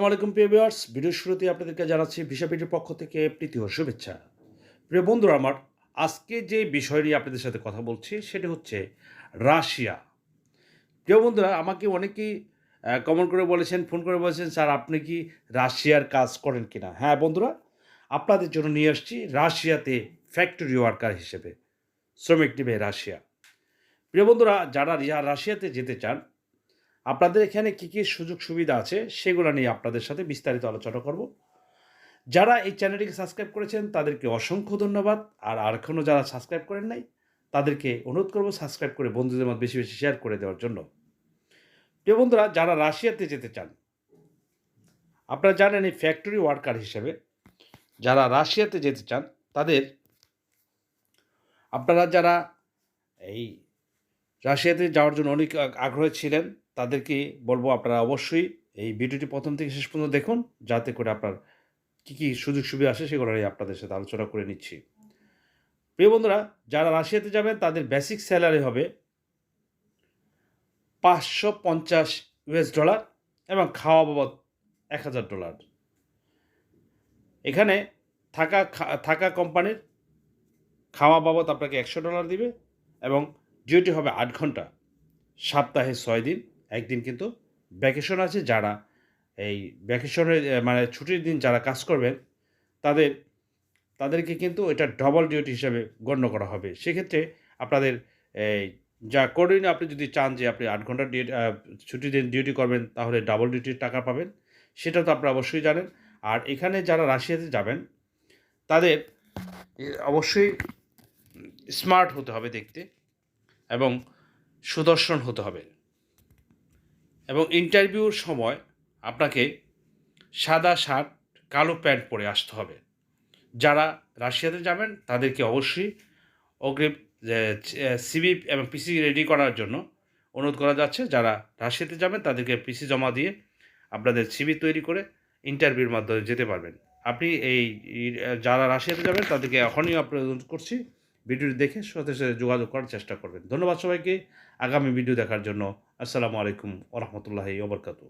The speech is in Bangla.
আসসালামু আলাইকুম, প্রিয় ভিউয়ার্স ভিডিও শুরুতে আপনাদেরকে জানাচ্ছি ভিসাপিটির পক্ষ থেকে প্রীতি ও শুভেচ্ছা। প্রিয় বন্ধুরা, আমার আজকে যে বিষয় নিয়ে আপনাদের সাথে কথা বলছি, সেটি হচ্ছে রাশিয়া। প্রিয় বন্ধুরা, আমাকে অনেকেই কমেন্ট করে বলেছেন ফোন করে বলেছেন, স্যার, আপনি কি রাশিয়ার কাজ করেন কিনা? হ্যাঁ বন্ধুরা, আপনাদের জন্য নিয়ে আসছি রাশিয়াতে ফ্যাক্টরি ওয়ার্কার হিসেবে, শ্রমিক নেবে রাশিয়া। প্রিয় বন্ধুরা, যারা রাশিয়াতে যেতে চান আপনাদের এখানে কী কী সুযোগ সুবিধা আছে সেগুলো নিয়ে আপনাদের সাথে বিস্তারিত আলোচনা করব। যারা এই চ্যানেলটিকে সাবস্ক্রাইব করেছেন, তাদেরকে অসংখ্য ধন্যবাদ। আর আর এখনও যারা সাবস্ক্রাইব করেন নাই, তাদেরকে অনুরোধ করব সাবস্ক্রাইব করে বন্ধুদের মধ্যে বেশি বেশি শেয়ার করে দেওয়ার জন্য। প্রিয় বন্ধুরা, যারা রাশিয়াতে যেতে চান, আপনারা জানেন এই ফ্যাক্টরি ওয়ার্কার হিসেবে যারা রাশিয়াতে যেতে চান, তাদের আপনারা যারা এই রাশিয়াতে যাওয়ার জন্য অনেক আগ্রহী ছিলেন তাদেরকে বলব আপনারা অবশ্যই এই ভিডিওটি প্রথম থেকে শেষ পর্যন্ত দেখুন, যাতে করে আপনার কী কী সুযোগ সুবিধা আসে সেগুলো নিয়ে আপনাদের সাথে আলোচনা করে নিচ্ছি। প্রিয় বন্ধুরা, যারা রাশিয়াতে যাবেন, তাদের বেসিক স্যালারি হবে পাঁচশো পঞ্চাশ ইউএস ডলার এবং খাওয়া বাবদ এক হাজার ডলার এখানে থাকা থাকা কোম্পানির খাওয়া বাবদ আপনাকে একশো ডলার দিবে এবং ডিউটি হবে আট ঘণ্টা, সপ্তাহে ছয় দিন। একদিন কিন্তু ভ্যাকেশন আছে যারা এই ভ্যাকেশনের মানে ছুটির দিন যারা কাজ করবেন, তাদের, তাদেরকে কিন্তু এটা ডবল ডিউটি হিসাবে গণ্য করা হবে। সেক্ষেত্রে আপনাদের এই যা করেন আপনি যদি চান যে আপনি আট ঘণ্টা ডিউটি ছুটির দিন ডিউটি করবেন, তাহলে ডাবল ডিউটির টাকা পাবেন। সেটা তো আপনারা অবশ্যই জানেন। আর এখানে যারা রাশিয়াতে যাবেন, তাদের অবশ্যই স্মার্ট হতে হবে দেখতে এবং সুদর্শন হতে হবে। এবং ইন্টারভিউর সময় আপনাকে সাদা শার্ট, কালো প্যান্ট পরে আসতে হবে। যারা রাশিয়াতে যাবেন, তাদেরকে অবশ্যই অগ্রিম সিবি এবং পিসি রেডি করার জন্য অনুরোধ করা যাচ্ছে। যারা রাশিয়াতে যাবেন, তাদেরকে পিসি জমা দিয়ে আপনাদের সিবি তৈরি করে ইন্টারভিউর মাধ্যমে যেতে পারবেন। আপনি এই যারা রাশিয়াতে যাবেন, তাদেরকে এখনই আপনার করছি ভিডিওটি দেখে সাথে সাথে যোগাযোগ করার চেষ্টা করবেন। ধন্যবাদ সবাইকে। আগামী ভিডিও দেখার জন্য আসসালামু আলাইকুম ওরহমতুল্লাহি ওবরকাতু